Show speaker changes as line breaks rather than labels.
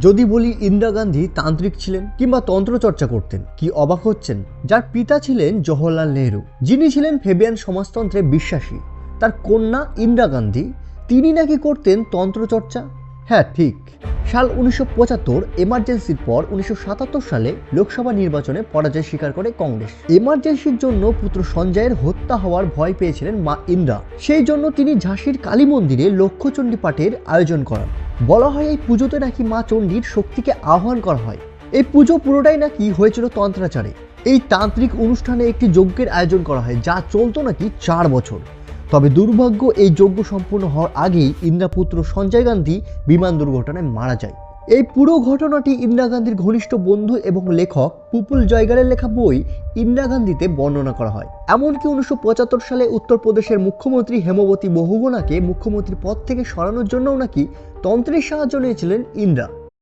যদি বলি ইন্দিরা গান্ধী তান্ত্রিক ছিলেন কিংবা তন্ত্র চর্চা করতেন, কি অবাক হচ্ছেন? যার পিতা ছিলেন জওহরলাল নেহরু, যিনি ছিলেন ফেবিয়ান সমাজতন্ত্রে বিশ্বাসী। তার কন্যা ইন্দিরা গান্ধী, তিনি নাকি করতেন তন্ত্রচর্চা? হ্যাঁ ঠিক। সাল উনিশশো পঁচাত্তর এমার্জেন্সির পর উনিশশো সাতাত্তর সালে লোকসভা নির্বাচনে পরাজয় স্বীকার করে কংগ্রেস। এমার্জেন্সির জন্য পুত্র সঞ্জয়ের হত্যা হওয়ার ভয় পেয়েছিলেন মা ইন্দ্রা। সেই জন্য তিনি ঝাঁসির কালী মন্দিরে লক্ষ্যচণ্ডী পাঠের আয়োজন করান। বলা হয় এই পুজোতে নাকি মা চণ্ডীর শক্তিকে আহ্বান করা হয়। এই পুজো পুরোটাই নাকি হয়েছিল তন্ত্রাচারে। এই তান্ত্রিক অনুষ্ঠানে একটি যজ্ঞের আয়োজন করা হয়, যা চলতো নাকি চার বছর। তবে দুর্ভাগ্য এই যজ্ঞ সম্পূর্ণ হওয়ার আগেই ইন্দ্রাপুত্র সঞ্জয় গান্ধী বিমান দুর্ঘটনায় মারা যায়। এই পুরো ঘটনাটি ইন্দিরা গান্ধীর ঘনিষ্ঠ বন্ধু এবং লেখক পুপুল জয়গারের লেখা বই ইন্দিরা গান্ধীতে বর্ণনা করা হয়। এমনকি উনিশশো পঁচাত্তর সালে উত্তরপ্রদেশের মুখ্যমন্ত্রী হেমবতী বহুগুণাকে মুখ্যমন্ত্রীর পদ থেকে সরানোর জন্যও নাকি তন্ত্রের সাহায্য নিয়েছিলেন ইন্দিরা।